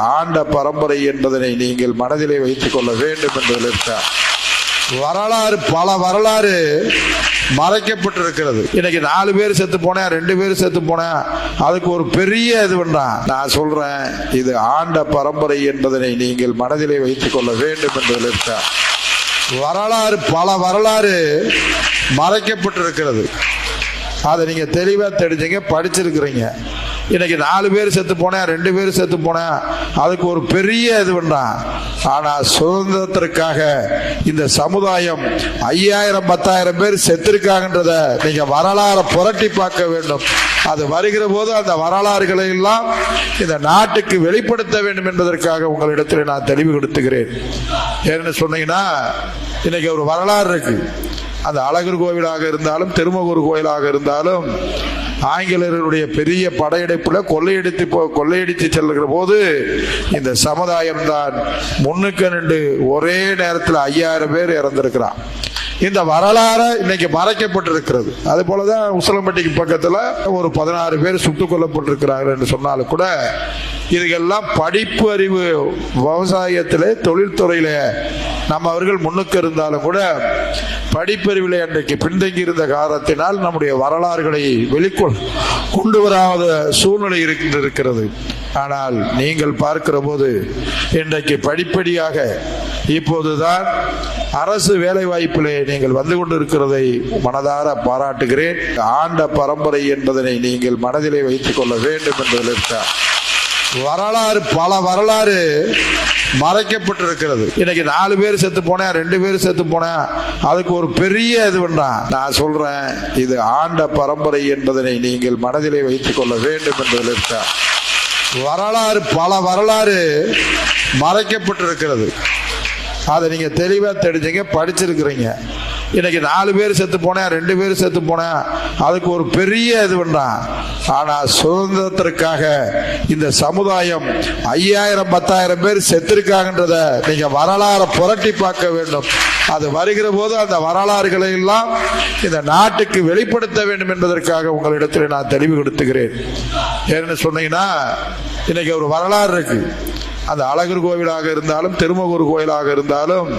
ஆண்ட பரம்பரை என்பதனை நீங்கள் மனதிலே வைத்துக் கொள்ள வேண்டும் இருக்க வரலாறு பல வரலாறு மறைக்கப்பட்டிருக்கிறது. இன்னைக்கு நாலு பேர் செத்து போனேன் ரெண்டு பேர் செத்து போனேன் அதுக்கு ஒரு பெரிய இது பண்றான் நான் சொல்றேன் இது ஆண்ட பரம்பரை என்பதனை நீங்கள் மனதிலே வைத்துக் கொள்ள வேண்டும் இருக்க வரலாறு பல வரலாறு மறைக்கப்பட்டிருக்கிறது. அதை நீங்க தெளிவா தெரிஞ்சுங்க படிச்சிருக்கிறீங்க. இன்னைக்கு நாலு பேர் செத்து போனேன் ரெண்டு பேர் செத்து போனேன். அதுக்கு ஒரு பெரிய இது பண்றான் ஆனா சுதந்திரத்திற்காக இந்த சமுதாயம் ஐயாயிரம் பத்தாயிரம் பேர் செத்திருக்காங்கன்றத நீங்க வரலாறை புரட்டி பார்க்க வேண்டும். அது வருகிற போது அந்த வரலாறுகளை எல்லாம் இந்த நாட்டுக்கு வெளிப்படுத்த வேண்டும் என்பதற்காக உங்களிடத்தில் நான் தெளிவுபடுத்துகிறேன் ஏன்னு சொன்னீங்கன்னா இன்னைக்கு ஒரு வரலாறு இருக்கு. அந்த அழகர் கோவிலாக இருந்தாலும் திருமகூர் கோயிலாக இருந்தாலும் ஆங்கிலேயர்களுடைய பெரிய படையெடுப்பில் கொள்ளையடித்து போ கொள்ளையடித்து செல்லுகிற போது இந்த சமுதாயம் தான் முன்னுக்கு நின்று ஒரே நேரத்தில் ஐயாயிரம் பேர் இறந்திருக்கிறான். இந்த வரலாறு இன்னைக்கு மறைக்கப்பட்டிருக்கிறது. அது போலதான் உசலம்பட்டிக்கு பக்கத்தில் ஒரு பதினாறு பேர் சுட்டுக் கொல்லப்பட்டிருக்கிறார்கள் என்று சொன்னாலும் கூட இதுக்கெல்லாம் படிப்பு அறிவு விவசாயத்திலே தொழில்துறையில நம்ம அவர்கள் முன்னுக்கு இருந்தாலும் கூட படிப்பறிவில் அன்றைக்கு பின்தங்கி இருந்த காரணத்தினால் நம்முடைய வரலாறுகளை வெளிக்கொள் கொண்டு வராத சூழ்நிலை இருக்கின்றிருக்கிறது ஆனால் நீங்கள் பார்க்கிற போது இன்றைக்கு படிப்படியாக இப்போதுதான் அரசு வேலை வாய்ப்பிலே நீங்கள் வந்து கொண்டிருக்கிறதை மனதார பாராட்டுகிறேன். ஆண்ட பரம்பரை என்பதனை நீங்கள் மனதிலே வைத்துக் கொள்ள வேண்டும் என்பதற்கு வரலாறு பல வரலாறு மறைக்கப்பட்டிருக்கிறது. இன்னைக்கு நாலு பேர் செத்து போனேன் ரெண்டு பேர் செத்து போனேன் அதுக்கு ஒரு பெரிய இது பண்றான் நான் சொல்றேன் இது ஆண்ட பரம்பரை என்பதனை நீங்கள் மனதிலே வைத்துக் கொள்ள வேண்டும் என்பதற்கு வரலாறு பல வரலாறு மறைக்கப்பட்டிருக்கிறது. அதை நீங்க தெளிவா தெரிஞ்சுங்க படிச்சிருக்கிறீங்க. இன்னைக்கு நாலு பேர் செத்து போனேன் ரெண்டு பேர் செத்து போனேன். அதுக்கு ஒரு பெரிய இது பண்றான் ஆனா சுதந்திரத்திற்காக இந்த சமுதாயம் ஐயாயிரம் பத்தாயிரம் பேர் செத்திருக்காங்கன்றத நீங்க வரலாறை புரட்டி பார்க்க வேண்டும். அது வருகிற போது அந்த வரலாறுகளை எல்லாம் இந்த நாட்டுக்கு வெளிப்படுத்த வேண்டும் என்பதற்காக உங்களிடத்தில் நான் தெளிவுபடுத்துகிறேன் ஏன்னு சொன்னீங்கன்னா இன்னைக்கு ஒரு வரலாறு இருக்கு. அந்த அழகர் கோவிலாக இருந்தாலும் திருமகூர் கோயிலாக இருந்தாலும்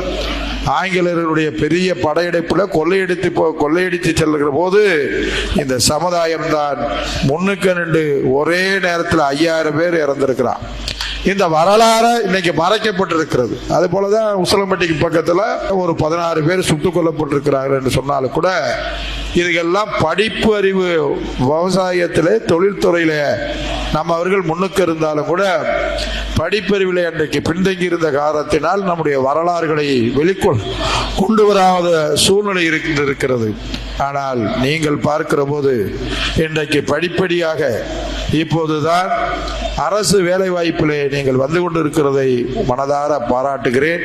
ஆங்கிலேயர்களுடைய பெரிய படையெடுப்பில் கொள்ளையடித்து போ- கொள்ளையடித்து செல்லுகிற போது இந்த சமுதாயம் தான் முன்னுக்கு நின்று ஒரே நேரத்தில் ஐயாயிரம் பேர் இறந்திருக்கிறான். இந்த வரலாறு இன்னைக்கு மறைக்கப்பட்டிருக்கிறது. அது போலதான் உசலம்பட்டிக்கு பக்கத்துல ஒரு பதினாறு பேர் சுட்டுக் கொல்லப்பட்டிருக்கிறார்கள் என்று சொன்னாலும் கூட இதுக்கெல்லாம் படிப்பு அறிவு விவசாயத்தில் தொழில்துறையில நம்ம அவர்கள் முன்னுக்கு இருந்தாலும் கூட படிப்பறிவில் அன்றைக்கு பின்தங்கி இருந்த காரணத்தினால் நம்முடைய வரலாறுகளை வெளிக்கொள் கொண்டு வராத சூழ்நிலை இருக்கின்றிருக்கிறது ஆனால் நீங்கள் பார்க்கிற போது இன்றைக்கு படிப்படியாக இப்போதுதான் அரசு வேலை வாய்ப்பிலே நீங்கள் வந்து கொண்டிருக்கிறதை மனதார பாராட்டுகிறேன்.